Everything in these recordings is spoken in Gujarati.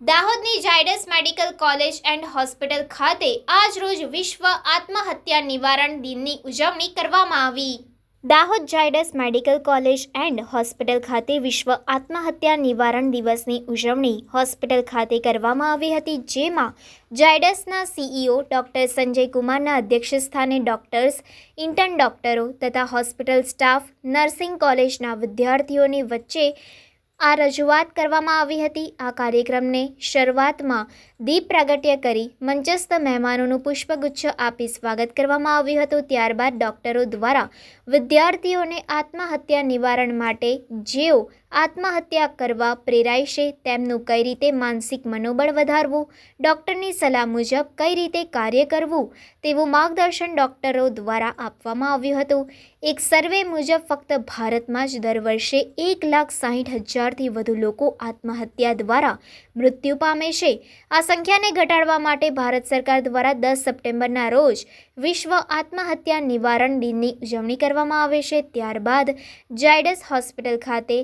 દાહોદની Zydus medical college and hospital ખાતે આજ રોજ વિશ્વ આત્મહત્યા નિવારણ દિનની ઉજવણી કરવામાં આવી. Dahod Zydus medical college and hospital ખાતે વિશ્વ આત્મહત્યા નિવારણ દિવસની ઉજવણી હોસ્પિટલ ખાતે કરવામાં આવી હતી, જેમાં ઝાયડસના સીઈઓ ડૉક્ટર સંજય કુમારના અધ્યક્ષસ્થાને ડૉક્ટર્સ, ઇન્ટર્ન ડોક્ટરો તથા હોસ્પિટલ સ્ટાફ, નર્સિંગ કોલેજના વિદ્યાર્થીઓની વચ્ચે આ રજૂઆત કરવામાં આવી હતી. આ કાર્યક્રમને શરૂઆતમાં દીપ પ્રાગટ્ય કરી મંચસ્થ મહેમાનોનું પુષ્પગુચ્છ આપી સ્વાગત કરવામાં આવ્યું હતું. ત્યારબાદ ડોક્ટરો દ્વારા વિદ્યાર્થીઓને આત્મહત્યા નિવારણ માટે જેઓ આત્મહત્યા કરવા પ્રેરાય છે, તેમનું કઈ રીતે માનસિક મનોબળ વધારવું, ડૉક્ટરની સલાહ મુજબ કઈ રીતે કાર્ય કરવું, તેવું માર્ગદર્શન ડૉક્ટરો દ્વારા આપવામાં આવ્યું હતું. એક સર્વે મુજબ ફક્ત ભારતમાં જ દર વર્ષે એક લાખ સાહીઠ હજારથી વધુ લોકો આત્મહત્યા દ્વારા મૃત્યુ પામે છે. આ સંખ્યાને ઘટાડવા માટે ભારત સરકાર દ્વારા દસ સપ્ટેમ્બરના રોજ વિશ્વ આત્મહત્યા નિવારણ દિનની ઉજવણી કરવામાં આવે છે. ત્યારબાદ જાયડસ હોસ્પિટલ ખાતે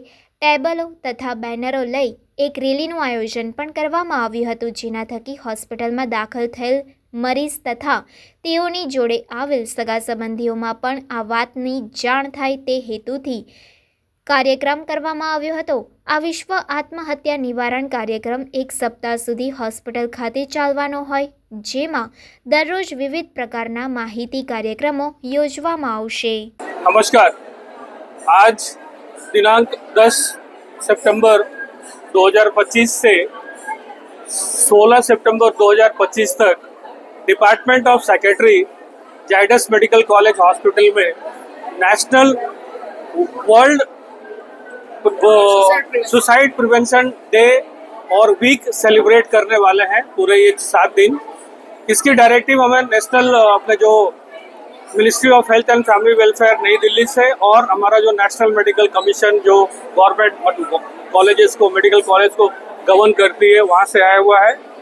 ટેબલો તથા બેનરો લઈ એક રેલીનું આયોજન પણ કરવામાં આવ્યું હતું, જેના થકી હોસ્પિટલમાં દાખલ થયેલ મરીઝ તથા તેઓની જોડે આવેલ સગા સંબંધીઓમાં પણ આ વાતની જાણ થાય તે હેતુથી કાર્યક્રમ કરવામાં આવ્યો હતો. આ વિશ્વ આત્મહત્યા નિવારણ કાર્યક્રમ એક સપ્તાહ સુધી હોસ્પિટલ ખાતે ચાલવાનો હોય, જેમાં દરરોજ વિવિધ પ્રકારના માહિતી કાર્યક્રમો યોજવામાં આવશે. નમસ્કાર. આજ दिनांक 10 सितंबर 2025 से 16 सितंबर 2025 तक department of secretary Zydus medical college hospital में national world suicide prevention day और वीक सेलिब्रेट करने वाले हैं पूरे ये सात दिन। इसकी डायरेक्टिव हमें नेशनल अपने जो ministry of health and family welfare नई दिल्ली से और हमारा जो नेशनल मेडिकल कमीशन जो गवर्नमेंट कॉलेजेस को मेडिकल कॉलेज को गवर्न करती है वहाँ से आया हुआ है